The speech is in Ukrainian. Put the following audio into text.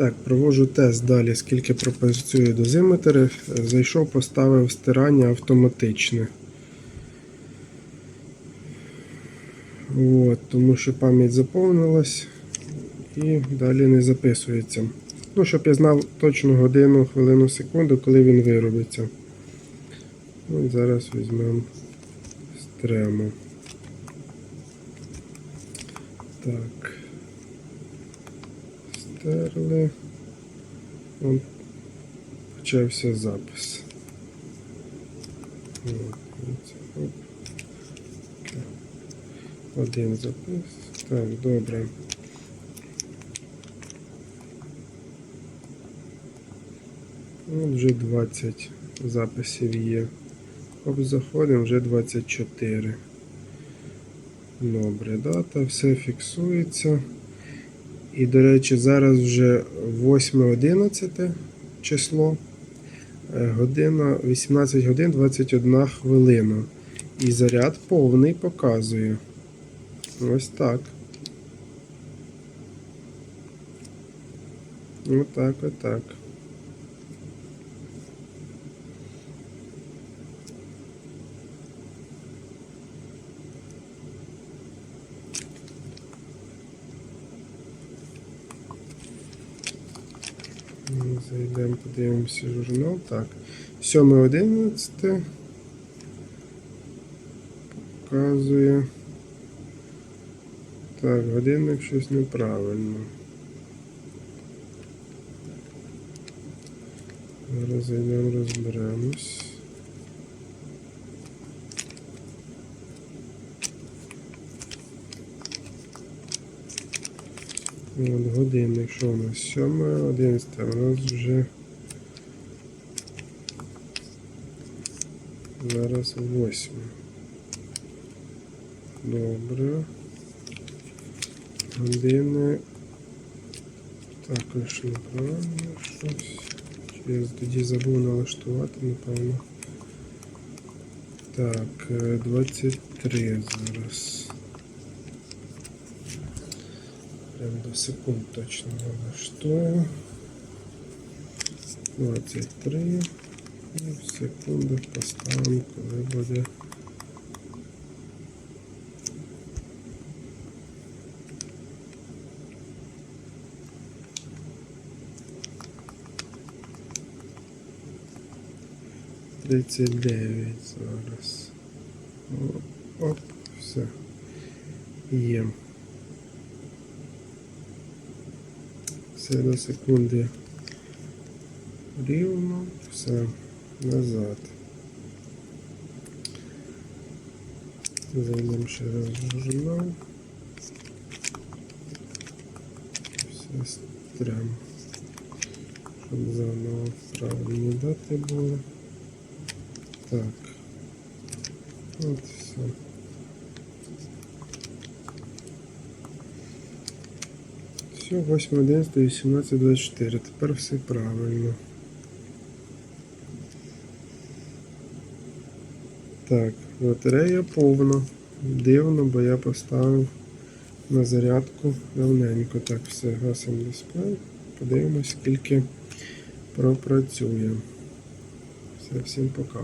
Так, проводжу тест далі, скільки пропрацює дозиметр. Зайшов, поставив стирання автоматичне. От, тому що пам'ять заповнилась і далі не записується. Ну, щоб я знав точну годину, хвилину, секунду, коли він виробиться. От зараз візьмемо стрему. Так. Стерли. Вон почався запис. Один запис. Так, добре. От вже 20 записів є. Оп, заходимо, вже 24. Добре, дата, все фіксується. І, до речі, зараз вже 8.11 число. Е, Година 18 годин 21 хвилина. І заряд повний показує. Ось так. Отак, отак. Ну, Зайдемо, подивимося журнал. Так. 7.11 показує. Так, годинник щось неправильно. Зараз зайдемо, розберемось. От годинник, що у нас? 7, 11, у нас вже зараз 8. Добре. Години також неправильно щось. Чи я тоді забув налаштувати, напевно. Так, е, 23 зараз. Прям до секунд точно налаштую. 23. І в секундах поставимо, коли буде. Тридцять дев'ять зараз. О, Оп, все. Є. До секунди рівно, все назад. Зайдемо ще раз журнал. Все стрем. Щоб заново правильні дати були. Так. От все. Все, 8, 11, 18, 24. Тепер все правильно. Так, батарея повна. Дивно, бо я поставив на зарядку давненько. Так, все, гасимо дисплей. Подивимось, скільки пропрацює. Все, всім пока.